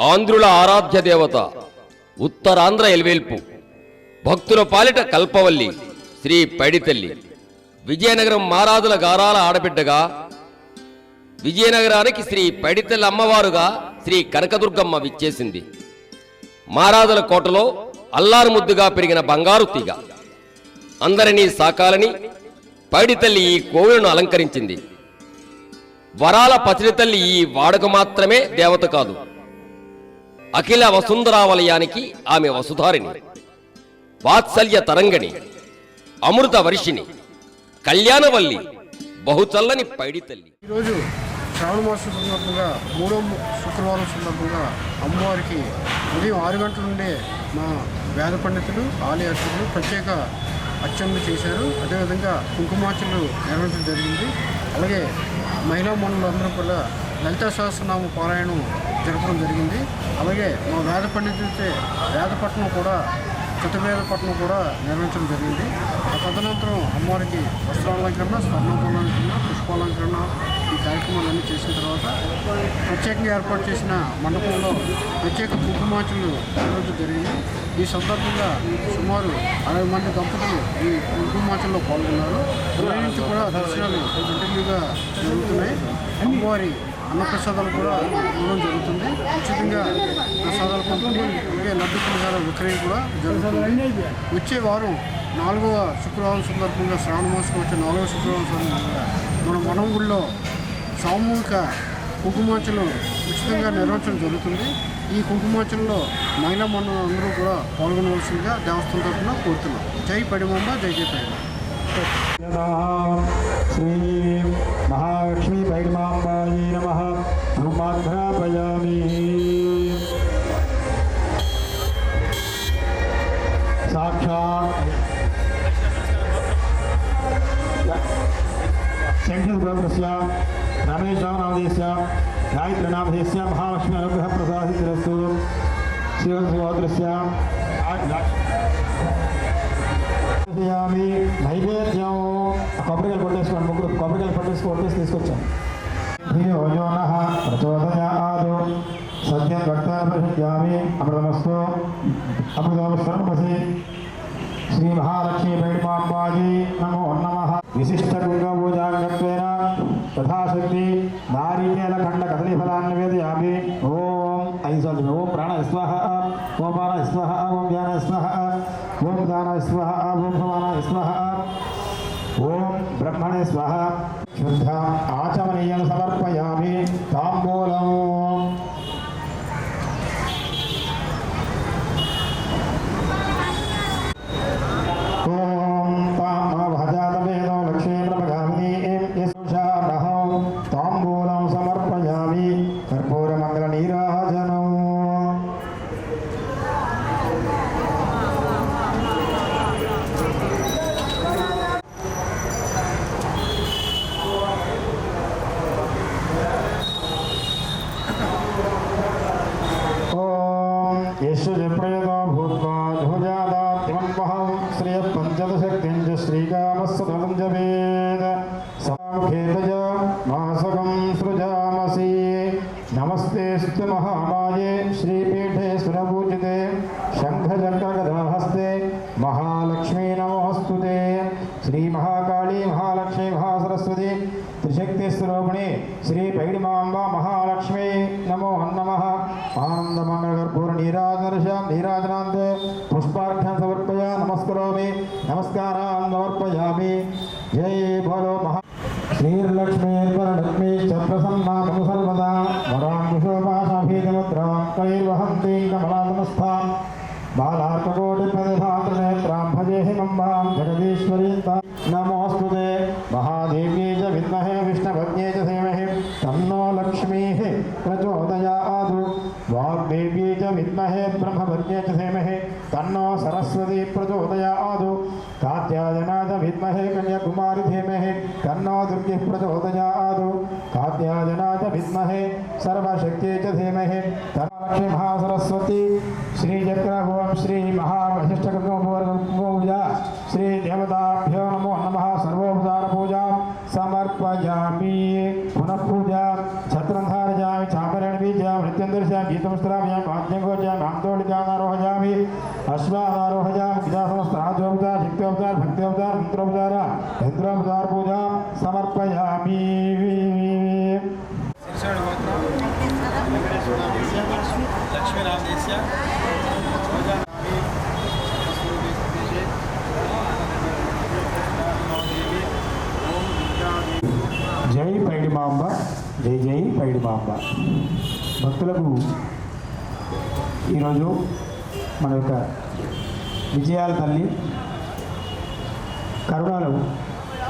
ఆంధ్రుల ఆరాధ్య దేవత ఉత్తరాంధ్ర ఎల్వేల్పు భక్తుల పాలిట కల్పవల్లి శ్రీ పైడితల్లి. విజయనగరం మారాదుల గారాల ఆడబిడ్డగా విజయనగరానికి శ్రీ పైడితల్లి అమ్మవారుగా శ్రీ కనకదుర్గమ్మ విచ్చేసింది. మారాదుల కోటలో అల్లారు ముద్దుగా పెరిగిన బంగారు తీగ. అందరినీ సాకాలని పైడితల్లి ఈ కోవెలను అలంకరించింది. వరాల పసిడితల్లి ఈ వాడక మాత్రమే దేవత కాదు. అఖిల వసుంధరావలయానికి ఆమె వసుధారిణి వాత్సల్య తరంగణి అమృత వర్షిణి కళ్యాణవల్లి బహుచల్లని పైడితల్లి ఈరోజు శ్రావణ మాసం సందర్భంగా మూడో శుక్రవారం సందర్భంగా అమ్మవారికి ఉదయం ఆరు గంటల నుండే మా వేద పండితులు ఆలయ అర్చకులు ప్రత్యేక అర్చనలు చేశారు. అదేవిధంగా కుంకుమార్చనలు నిర్వహించడం జరిగింది. అలాగే మహిళా మనులందరూ కూడా లలితా సహస్రనామ పారాయణం జరపడం జరిగింది. అలాగే మా వేద పండితులతో వేదపట్నం కూడా చతుర్వేద కూడా నిర్వహించడం జరిగింది. ఆ తదనంతరం అమ్మవారికి వస్త్రాలంకరణ స్వర్ణాలంకరణ పుష్పాలంకరణ ఈ కార్యక్రమాలన్నీ చేసిన తర్వాత ప్రత్యేకంగా ఏర్పాటు చేసిన మండపంలో ప్రత్యేక కుంకుమార్చనలు ఈరోజు జరిగింది. ఈ సందర్భంగా సుమారు అరవై మంది దంపతులు ఈ కుంకుమార్చనలో పాల్గొన్నారు. ఉదయం నుంచి కూడా దర్శనాలు కంటిన్యూగా జరుగుతున్నాయి. అమ్మవారి అన్నప్రసాదాలు కూడా ఇవ్వడం జరుగుతుంది. ఉచితంగా ప్రసాదాలు పంపిణీ అలాగే లడ్డు పులిహార విక్రయం కూడా జరుగుతుంది వచ్చే వారం నాలుగవ శుక్రవారం సందర్భంగా శ్రావణ మాసం వచ్చే నాలుగవ శుక్రవారం సందర్భంగా మన మనవుల్లో సామూహిక కుంకుమార్చలు ఉచితంగా నిర్వహించడం జరుగుతుంది ఈ కుంకుమార్చనలో మహిళా మండలం అందరూ కూడా పాల్గొనవలసిందిగా దేవస్థానం తరఫున కోరుతున్నాం జై పడిమంబ జై జయ పడిమ శ్రీ మహాలక్ష్మీ శంకరప్రభుస్య రమేశానామదేశ్య గాయత్రీనామధేశ్య మహాలక్ష్మి అనుగ్రహ ప్రసాదితరస్తు శివసోదరస్య చేయాలి నైవేద్యం ఆ కొబ్బరికాయలు కొట్టేసుకోండి ముగ్గురు కొబ్బరికాయలు కొట్టేసి కొట్టేసి తీసుకొచ్చాం ధియో యో నః ప్రచోదయాదు సత్యం రక్తాన్ని ప్రసిద్ధ్యామి అమృతమస్తు అమృతమస్వరమసి శ్రీ మహాలక్ష్మీ పైడిమాంబాజీ నమో నమ విశిష్ట కుంగభూజాంగత్వేన यथाशक्ति नारीकेलखण्डकदलीफलान् निवेदयामि। ओम ऐसा ओम प्राण स्वः ओम पान स्वः ओम ज्ञान स्वः ओम दान स्वः ओम समान स्वः ओम ब्रह्मणे स्वः शुद्धाम् आचमनीयं समर्पयामि। ताम्बूलम् नमस्ते महामाये श्रीपीठे सुरपूजिते शङ्खचक्रगदाहस्ते महालक्ष्मी नमोऽस्तु श्री महाकाली महालक्ष्मी महासरस्वती त्रिशक्तिरोपणी श्री पैडिमांबा महालक्ष्मी नमो नमः। आनन्दमङ्गलकर्पूरनीराजनर्षां नीराजनान्ते पुष्पार्घ्यान् समर्पया नमस्करोमि। नमस्कारान् समर्पयामि। जय भोलो महा श्रीर्लक्ष्मीर्वरलक्ष्मी च प्रसन्नामनु सर्वदा वराङ्कुशोपाशाभीतमुद्रां कैर्वहन्तीं कमलातमस्थां बालार्ककोटिप्रतिभातृनेत्रां भजे हिमम्बां जगदीश्वरीं नमोऽस्तु ते। महादेव्यै च विद्महे, विष्णुभज्ञे च च विद्महे तन्नो सरस्वती प्रचोदया आदो। कात्यायनाय विद्महे कन्याकुमारी धीमहि। तन्नो दुर्गे प्रचोदया आदो। कात्यायनाय विद्महे सर्वशक्ति च धीमहि। तन्नलक्ष्मी महासरस्वती। श्रीचक्रभुवं श्री श्रीदेवताभ्यो नमो नमः। सर्वोपचारपूजां। समर्पयामि। पुनः पूजा छत्रन्धारजामि चापरणबीजा मृत्युन्दर्शा गीतं श्रावयामि जाय भांतोड़ आन्दोलिकामि అశ్వానారోహజామి విజాసమస్త్రాజోపచార శక్తోపచార భక్తోపచార మంత్రోపచార యంత్రోపచార పూజాం సమర్పయామి లక్ష్మీనాథేశ్య జై పైడిమాంబ జై జై పైడిమాంబ భక్తులకు ఈరోజు మన యొక్క విజయాల తల్లి కరుణాలు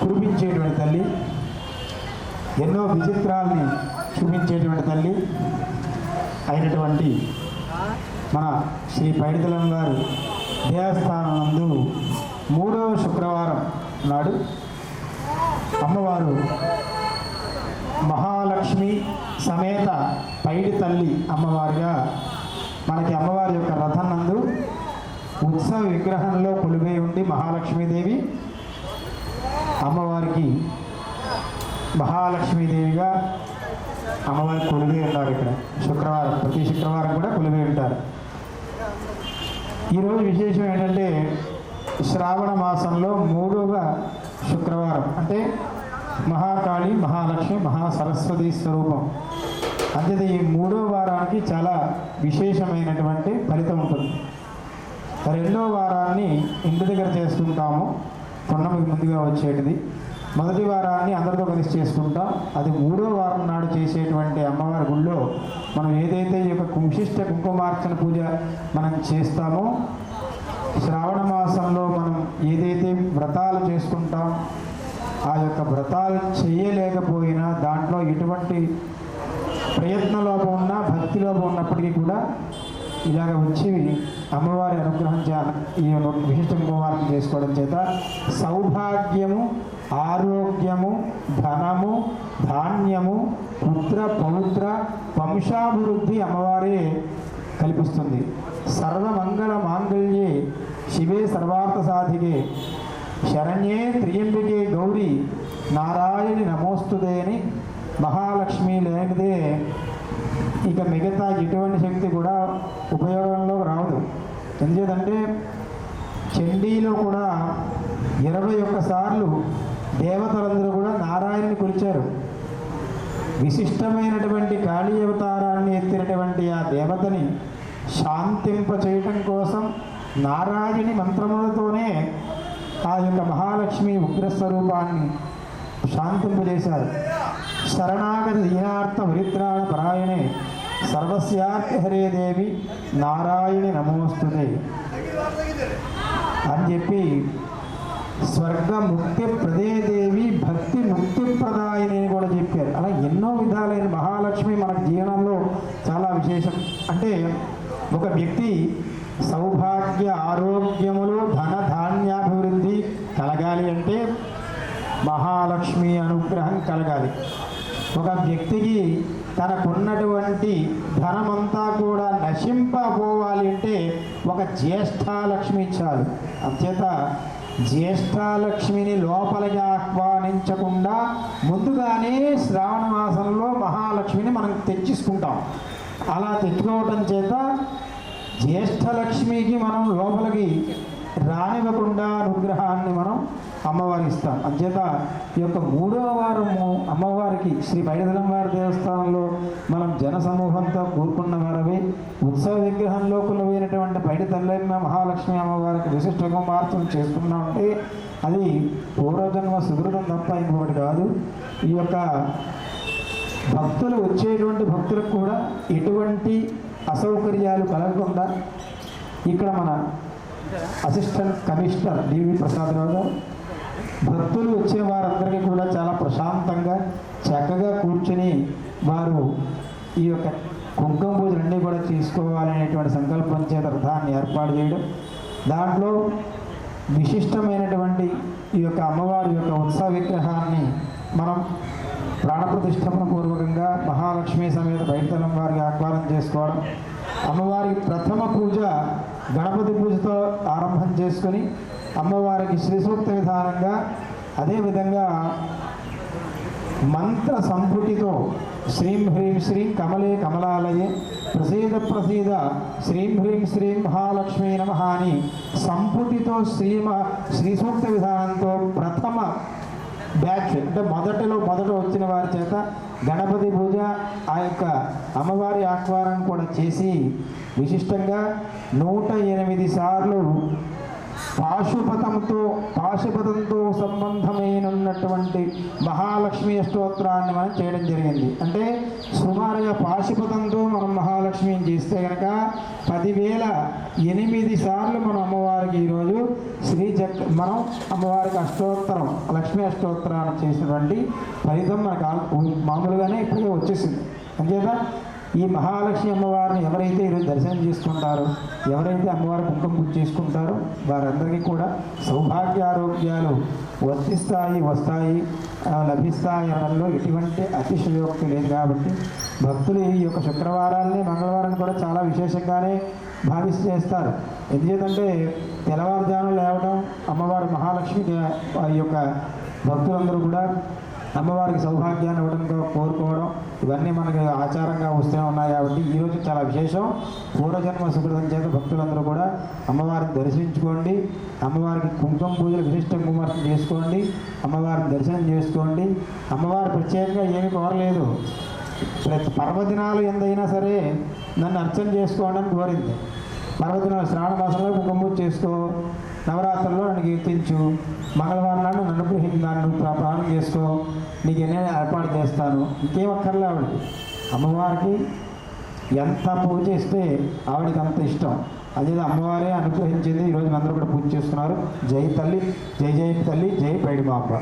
కురిపించేటువంటి తల్లి ఎన్నో విచిత్రాలని చూపించేటువంటి తల్లి అయినటువంటి మన శ్రీ పైడితలం గారు దేవస్థానం నందు మూడవ శుక్రవారం నాడు అమ్మవారు మహాలక్ష్మి సమేత పైడి తల్లి అమ్మవారిగా మనకి అమ్మవారి యొక్క రథం నందు ఉత్సవ విగ్రహంలో కొలువై ఉండి మహాలక్ష్మీదేవి అమ్మవారికి మహాలక్ష్మీదేవిగా అమ్మవారి కొలువై ఉన్నారు ఇక్కడ. శుక్రవారం ప్రతి శుక్రవారం కూడా కొలువై ఉంటారు. ఈరోజు విశేషం ఏంటంటే శ్రావణ మాసంలో మూడవ శుక్రవారం అంటే మహాకాళి మహాలక్ష్మి మహాసరస్వతి స్వరూపం. అంతే ఈ మూడో వారానికి చాలా విశేషమైనటువంటి ఫలితం ఉంటుంది. రెండో వారాన్ని ఇంటి దగ్గర చేసుకుంటాము. పున్నమికి ముందుగా వచ్చేటిది. మొదటి వారాన్ని అందరితో కలిసి చేసుకుంటాం. అది మూడో వారం నాడు చేసేటువంటి అమ్మవారి గుళ్ళో మనం ఏదైతే ఈ యొక్క కుంశిష్ట కుంకుమార్చన పూజ మనం చేస్తామో శ్రావణ మాసంలో మనం ఏదైతే వ్రతాలు చేసుకుంటాం ఆ యొక్క వ్రతాలు చేయలేకపోయినా దాంట్లో ఎటువంటి ప్రయత్న లోపం ఉన్నా భక్తి లోపం ఉన్నప్పటికీ కూడా ఇలాగ వచ్చి అమ్మవారి అనుగ్రహం చే ఈ విశిష్ట కుమారం చేసుకోవడం చేత సౌభాగ్యము ఆరోగ్యము ధనము ధాన్యము పుత్ర పౌత్ర వంశాభివృద్ధి అమ్మవారే కల్పిస్తుంది. సర్వమంగళ మాంగళ్యే శివే సర్వార్థ సాధికే. శరణ్యే త్రియంబికే గౌరీ నారాయణి నమోస్తుదే అని మహాలక్ష్మి లేనిదే ఇక మిగతా ఎటువంటి శక్తి కూడా ఉపయోగంలో రావదు ఎందుకంటే చండీలో కూడా ఇరవై ఒక్కసార్లు దేవతలందరూ కూడా నారాయణని కొలిచారు. విశిష్టమైనటువంటి కాళీ అవతారాన్ని ఎత్తినటువంటి ఆ దేవతని శాంతింప చేయటం కోసం నారాయణి మంత్రములతోనే ఆ యొక్క మహాలక్ష్మి ఉగ్రస్వరూపాన్ని శాంతింపజేశారు. శరణాగతి దీనార్థ పరిత్రాణ పరాయణే సర్వస్యార్థి హరే దేవి నారాయణి నమోస్తుదే అని చెప్పి స్వర్గ ముక్తి ప్రదేదేవి భక్తి ముక్తి ప్రదాయని కూడా చెప్పారు. అలా ఎన్నో విధాలైన మహాలక్ష్మి మన జీవనంలో చాలా విశేషం. అంటే ఒక వ్యక్తి సౌభాగ్య ఆరోగ్యములు ధన ధాన్యాభివృద్ధి కలగాలి అంటే మహాలక్ష్మి అనుగ్రహం కలగాలి. ఒక వ్యక్తికి తనకున్నటువంటి ధనమంతా కూడా నశింపబోవాలి అంటే ఒక జ్యేష్ఠాలక్ష్మి చాలు. అంచేత జ్యేష్ఠాలక్ష్మిని లోపలికి ఆహ్వానించకుండా ముందుగానే శ్రావణ మాసంలో మహాలక్ష్మిని మనం తెచ్చేసుకుంటాం. అలా తెచ్చుకోవటం చేత జ్యేష్ఠలక్ష్మికి మనం లోపలికి రానివ్వకుండా అనుగ్రహాన్ని మనం అమ్మవారికి ఇస్తాం. అంచేత ఈ యొక్క మూడవ వారము అమ్మవారికి శ్రీ బయటదలం వారి దేవస్థానంలో మనం జన సమూహంతో కూరుకున్న వారమే ఉత్సవ విగ్రహంలో కొలువైనటువంటి బయట తల్లమ్మ మహాలక్ష్మి అమ్మవారికి విశిష్ట కుమార్తెం చేసుకున్నామంటే అది పూర్వజన్మ సుకృతం తప్ప ఇంకొకటి కాదు. ఈ యొక్క భక్తులు వచ్చేటువంటి భక్తులకు కూడా ఎటువంటి అసౌకర్యాలు కలగకుండా ఇక్కడ మన అసిస్టెంట్ కమిషనర్ డివి ప్రసాదరావు గారు. భక్తులు వచ్చే వారందరికీ కూడా చాలా ప్రశాంతంగా చక్కగా కూర్చుని వారు ఈ యొక్క కుంకుమ పూజలన్నీ కూడా తీసుకోవాలనేటువంటి సంకల్పం చేత రథాన్ని ఏర్పాటు చేయడం. దాంట్లో విశిష్టమైనటువంటి ఈ యొక్క అమ్మవారి యొక్క ఉత్సవ విగ్రహాన్ని మనం ప్రాణప్రతిష్టమన పూర్వకంగా మహాలక్ష్మి సమేత బయటతలం వారికి ఆహ్వానం చేసుకోవడం. అమ్మవారి ప్రథమ పూజ గణపతి పూజతో ఆరంభం చేసుకొని అమ్మవారికి శ్రీసూక్త విధానంగా అదేవిధంగా మంత్ర సంపుటితో శ్రీం హ్రీం శ్రీం కమలే కమలాలయే ప్రసీద ప్రసీద శ్రీం హ్రీం శ్రీం మహాలక్ష్మీ నమ అని సంపుటితో శ్రీమ శ్రీసూక్త విధానంతో ప్రథమ బ్యాచ్ అంటే మొదటిలో మొదట వచ్చిన వారి చేత గణపతి పూజ ఆ యొక్క అమ్మవారి ఆహ్వానం కూడా చేసి విశిష్టంగా నూట ఎనిమిది సార్లు పాశుపతంతో పాశుపతంతో సంబంధమైనటువంటి మహాలక్ష్మి అష్టోత్రాన్ని మనం చేయడం జరిగింది. అంటే సుమారుగా పాశుపతంతో మనం మహాలక్ష్మిని చేస్తే కనుక పదివేల ఎనిమిది సార్లు మనం అమ్మవారికి ఈరోజు శ్రీ చక్ మనం అమ్మవారికి అష్టోత్తరం లక్ష్మీ అష్టోత్తరాన్ని చేసినటువంటి ఫలితం మనకు మామూలుగానే ఇప్పుడే వచ్చేసింది. అంచేత ఈ మహాలక్ష్మి అమ్మవారిని ఎవరైతే ఈరోజు దర్శనం చేసుకుంటారో ఎవరైతే అమ్మవారి కుంకుమ పూజ చేసుకుంటారో వారందరికీ కూడా సౌభాగ్య ఆరోగ్యాలు వర్తిస్తాయి వస్తాయి లభిస్తాయి అనడంలో ఎటువంటి అతిశయోక్తి లేదు కాబట్టి భక్తులు ఈ యొక్క శుక్రవారాన్ని మంగళవారాన్ని కూడా చాలా విశేషంగానే భావిస్తూ చేస్తారు. ఎందుకంటే తెల్లవారుజామున లేవడం అమ్మవారి మహాలక్ష్మి వారి యొక్క భక్తులందరూ కూడా అమ్మవారికి సౌభాగ్యాన్ని ఇవ్వడంతో కోరుకోవడం ఇవన్నీ మనకి ఆచారంగా వస్తూనే ఉన్నాయి కాబట్టి ఈరోజు చాలా విశేషం. పూర్వజన్మ సుకృతం చేత భక్తులందరూ కూడా అమ్మవారిని దర్శించుకోండి. అమ్మవారికి కుంకుమ పూజలు విశిష్ట కుంకుమార్చన చేసుకోండి. అమ్మవారిని దర్శనం చేసుకోండి. అమ్మవారు ప్రత్యేకంగా ఏమీ కోరలేదు. ప్రతి పర్వదినాలు ఎందైనా సరే నన్ను అర్చన చేసుకోవడానికి కోరింది. పర్వదినాలు శ్రావణ మాసంలో కుంకుమ చేస్తూ నవరాత్రుల్లో నన్ను కీర్తించు. మంగళవారం నాడు నన్ను గ్రహించి ప్రా- ప్రాణం చేసుకో. నీకు ఎన్నైనా ఏర్పాటు చేస్తాను. ఇంకేం అక్కర్లే ఆవిడకి. అమ్మవారికి ఎంత పూజ చేస్తే ఆవిడకి అంత ఇష్టం. అదే అమ్మవారే అనుగ్రహించింది. ఈరోజు అందరూ కూడా పూజ చేస్తున్నారు. జై తల్లి జై జై తల్లి జై పైడి మాప